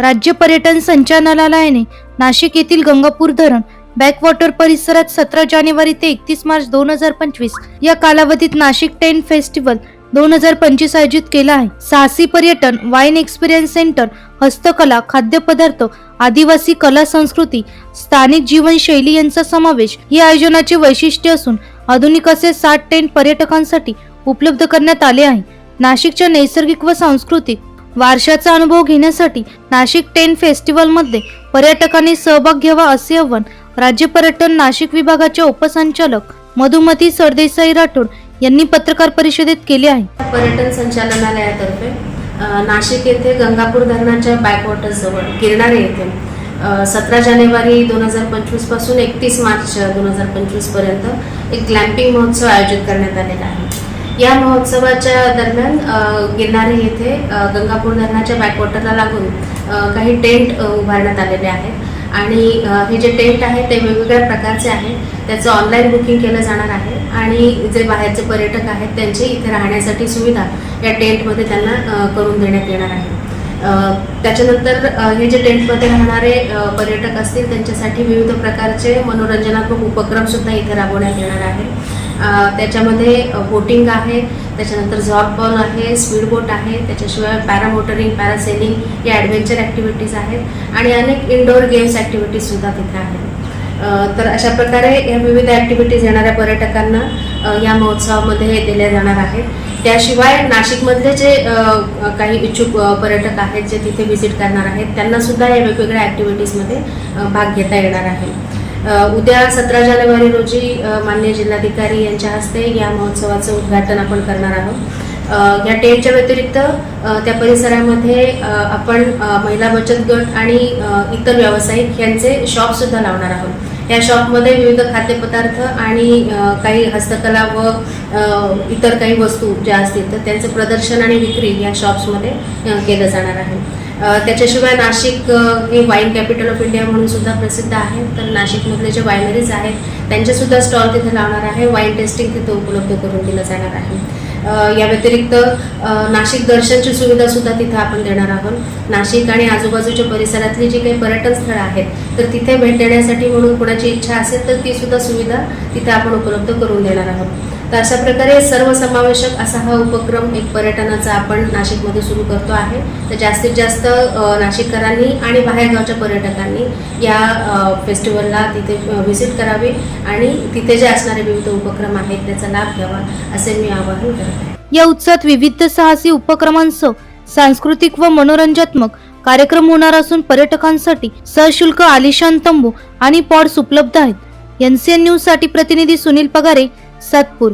राज्य पर्यटन संचालनालयाने नाशिक येथील गंगापूर धरण बॅकवॉटर परिसरात सतरा जानेवारी ते एकतीस मार्च दोन हजार पंचवीस या कालावधीत नाशिक टेन फेस्टिवल दोन हजार पंचवीस आयोजित केला आहे. साहसी पर्यटन वाईन एक्सपिरियन्स सेंटर हस्तकला खाद्यपदार्थ आदिवासी कला संस्कृती स्थानिक जीवनशैली यांचा समावेश या आयोजनाचे वैशिष्ट्य असून आधुनिक असे साठ टेंट पर्यटकांसाठी उपलब्ध करण्यात आले आहे. नाशिकच्या नैसर्गिक व सांस्कृतिक वारशाचा अनुभव घेण्यासाठी नाशिक टेन फेस्टिवलमध्ये पर्यटकांनी सहभाग घ्यावा असे आव्हान राज्य पर्यटन नाशिक विभागाच्या उपसंचालक मधुमती सरदेसाई राठोड यांनी पत्रकार परिषदेत केले आहे. पर्यटन संचालनालयातर्फे नाशिक येथे गंगापूर धरणाच्या बॅकवॉटर्सजवळ गिरणारे येथे सतरा जानेवारी दोन हजार पंचवीसपासून एकतीस मार्च दोन हजार पंचवीसपर्यंत एक ग्लॅम्पिंग महोत्सव आयोजित करण्यात आलेला आहे. या महोत्सवाच्या दरम्यान गिरणारे येथे गंगापूर धरणाच्या बॅकवॉटरला लागून काही टेंट उभारण्यात आलेले आहेत. आणि हे जे टेंट आहे ते वेगवेगळ्या प्रकारचे आहेत. त्याचं ऑनलाईन बुकिंग केलं जाणार आहे. आणि जे बाहेरचे पर्यटक आहेत त्यांची इथे राहण्यासाठी सुविधा या टेंटमध्ये त्यांना करून देण्यात येणार आहे. त्याच्यानंतर हे जे टेंटमध्ये राहणारे पर्यटक असतील त्यांच्यासाठी विविध प्रकारचे मनोरंजनात्मक उपक्रमसुद्धा इथे राबवण्यात येणार आहे त्याच्यामध्ये बोटिंग आहे त्याच्यानंतर झॉर्बॉल आहे स्पीड बोट आहे त्याच्याशिवाय पॅरामोटरिंग पॅरासेलिंग या ॲडव्हेंचर ॲक्टिव्हिटीज आहेत आणि अनेक इनडोअर गेम्स ॲक्टिव्हिटीजसुद्धा तिथे आहेत. तर अशा प्रकारे या विविध ॲक्टिव्हिटीज येणाऱ्या पर्यटकांना या महोत्सवामध्ये दिल्या जाणार आहेत. त्याशिवाय नाशिकमधले जे काही इच्छुक पर्यटक आहेत जे तिथे व्हिजिट करणार आहेत त्यांनासुद्धा या वेगवेगळ्या ॲक्टिव्हिटीजमध्ये भाग घेता येणार आहे. उद्या सतरा जानेवारी रोजी मान्य माननीय जिल्हाधिकारी यांच्या हस्ते या महोत्सवाचं उद्घाटन आपण करणार आहोत. या टेंटच्या व्यतिरिक्त त्या परिसरामध्ये आपण महिला बचत गट आणि इतर व्यावसायिक यांचे शॉपसुद्धा लावणार आहोत. या शॉपमध्ये विविध खाद्यपदार्थ आणि काही हस्तकला व इतर काही वस्तू ज्या असतील तर त्यांचं प्रदर्शन आणि विक्री या शॉप्समध्ये केलं जाणार आहे. त्याच्याशिवाय नाशिक हे वाईन कॅपिटल ऑफ इंडिया म्हणून सुद्धा प्रसिद्ध आहे. तर नाशिकमधले जे वायनरीज आहेत त्यांचेसुद्धा स्टॉल तिथे लावणार आहे. वाईन टेस्टिंग तिथे उपलब्ध करून दिलं जाणार आहे. या व्यतिरिक्त नाशिक दर्शनची सुविधा सुद्धा तिथे आपण देणार आहोत. नाशिक आणि आजूबाजूच्या परिसरातली जी काही पर्यटन स्थळं आहेत तर तिथे भेट देण्यासाठी म्हणून कोणाची इच्छा असेल तर ती सुद्धा सुविधा तिथे आपण उपलब्ध करून देणार आहोत. तर अशा प्रकारे सर्वसमावेशक असा हा उपक्रम एक पर्यटनाचा आपण नाशिकमध्ये सुरू करतो आहे. तर जास्तीत जास्त नाशिककरांनी आणि बाहेरगावच्या पर्यटकांनी या फेस्टिवलला तिथे व्हिजिट करावी आणि तिथे जे असणारे विविध उपक्रम आहेत त्याचा लाभ घ्यावा असे मी आवाहन करते या उत्सवात विविध साहसी उपक्रमांसह सांस्कृतिक व मनोरंजनात्मक कार्यक्रम होणार असून पर्यटकांसाठी सशुल्क आलिशान तंबू आणि पॉड्स उपलब्ध आहेत. एनसीएन न्यूजसाठी प्रतिनिधी सुनील पगारे सातपूर.